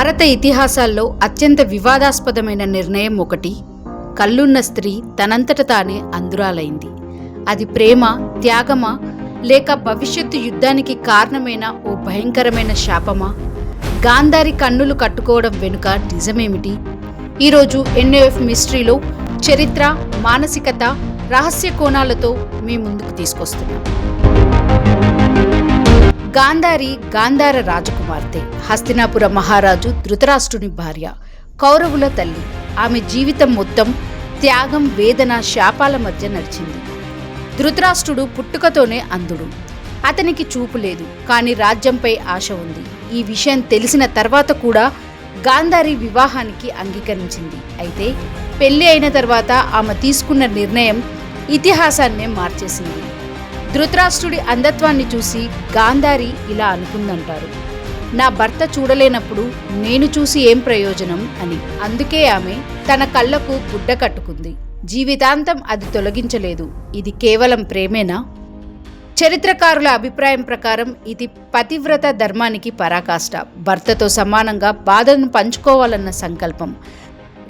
భారత ఇతిహాసాల్లో అత్యంత వివాదాస్పదమైన నిర్ణయం ఒకటి కళ్ళున్న స్త్రీ తనంతట తానే అందురాలైంది అది ప్రేమ త్యాగమా లేక భవిష్యత్తు యుద్ధానికి కారణమైన ఓ భయంకరమైన శాపమా? గాంధారి కన్నులు కట్టుకోవడం వెనుక నిజమేమిటి? ఈరోజు ఎన్ఏఎఫ్ మిస్టరీలో చరిత్ర మానసికత రహస్య కోణాలతో మీ ముందుకు తీసుకొస్తున్నాం. గాంధారి గాంధార రాజకుమార్తె హస్తినాపుర మహారాజు ధృతరాష్ట్రుని భార్య కౌరవుల తల్లి. ఆమె జీవితం మొత్తం త్యాగం వేదన శాపాల మధ్య నడిచింది. ధృతరాష్ట్రుడు పుట్టుకతోనే అంధుడు. అతనికి చూపు లేదు కానీ రాజ్యంపై ఆశ ఉంది. ఈ విషయం తెలిసిన తర్వాత కూడా గాంధారి వివాహానికి అంగీకరించింది. అయితే పెళ్ళి అయిన తర్వాత ఆమె తీసుకున్న నిర్ణయం ఇతిహాసాన్నే మార్చేసింది. ధృతరాష్ట్రుడి అంధత్వాన్ని చూసి గాంధారి ఇలా అనుకుందంటారు. నా భర్త చూడలేనప్పుడు నేను చూసి ఏం ప్రయోజనం అని. అందుకే ఆమె తన కళ్ళకు గుడ్డ కట్టుకుంది. జీవితాంతం అది తొలగించలేదు. ఇది కేవలం ప్రేమేనా? చరిత్రకారుల అభిప్రాయం ప్రకారం ఇది పతివ్రత ధర్మానికి పరాకాష్ట. భర్తతో సమానంగా బాధను పంచుకోవాలన్న సంకల్పం.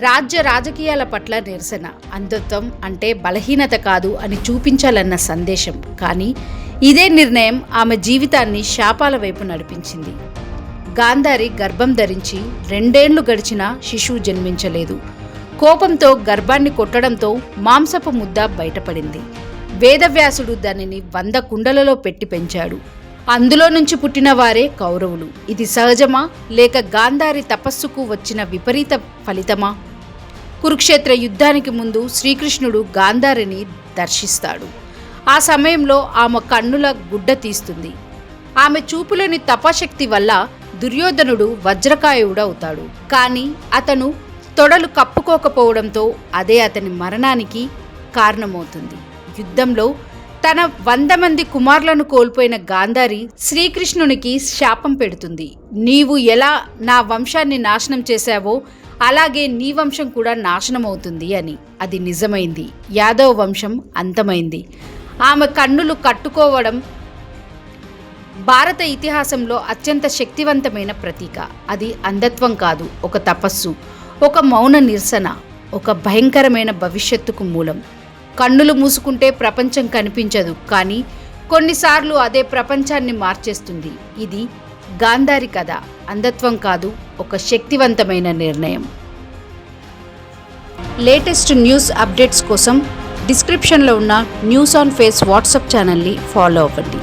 రాజ్య రాజకీయాల పట్ల నిరసన. అంధత్వం అంటే బలహీనత కాదు అని చూపించాలన్న సందేశం. కానీ ఇదే నిర్ణయం ఆమె జీవితాన్ని శాపాల వైపు నడిపించింది. గాంధారి గర్భం ధరించి రెండేళ్ళు గడిచినా శిశువు జన్మించలేదు. కోపంతో గర్భాన్ని కొట్టడంతో మాంసపు ముద్ద బయటపడింది. వేదవ్యాసుడు దానిని వంద కుండలలో పెట్టి పెంచాడు. అందులో నుంచి పుట్టిన వారే కౌరవులు. ఇది సహజమా? లేక గాంధారి తపస్సుకు వచ్చిన విపరీత ఫలితమా? కురుక్షేత్ర యుద్ధానికి ముందు శ్రీకృష్ణుడు గాంధారిని దర్శిస్తాడు. ఆ సమయంలో ఆమె కన్నుల గుడ్డ తీస్తుంది. ఆమె చూపులోని తపశక్తి వల్ల దుర్యోధనుడు వజ్రకాయుడవుతాడు కానీ అతను తొడలు కప్పుకోకపోవడంతో అదే అతని మరణానికి కారణమవుతుంది. యుద్ధంలో తన వంద మంది కుమారులను కోల్పోయిన గాంధారి శ్రీకృష్ణునికి శాపం పెడుతుంది. నీవు ఎలా నా వంశాన్ని నాశనం చేశావో అలాగే నీ వంశం కూడా నాశనం అవుతుంది అని. అది నిజమైంది. యాదవ వంశం అంతమైంది. ఆమె కన్నులు కట్టుకోవడం భారత ఇతిహాసంలో అత్యంత శక్తివంతమైన ప్రతీక. అది అంధత్వం కాదు ఒక తపస్సు ఒక మౌన నిరసన ఒక భయంకరమైన భవిష్యత్తుకు మూలం. కన్నులు మూసుకుంటే ప్రపంచం కనిపించదు కానీ కొన్నిసార్లు అదే ప్రపంచాన్ని మార్చేస్తుంది. ఇది గాంధారి కథ. అంధత్వం కాదు ఒక శక్తివంతమైన నిర్ణయం. లేటెస్ట్ న్యూస్ అప్డేట్స్ కోసం డిస్క్రిప్షన్లో ఉన్న న్యూస్ ఆన్ ఫేస్ వాట్సాప్ ఛానల్ని ఫాలో అవ్వండి.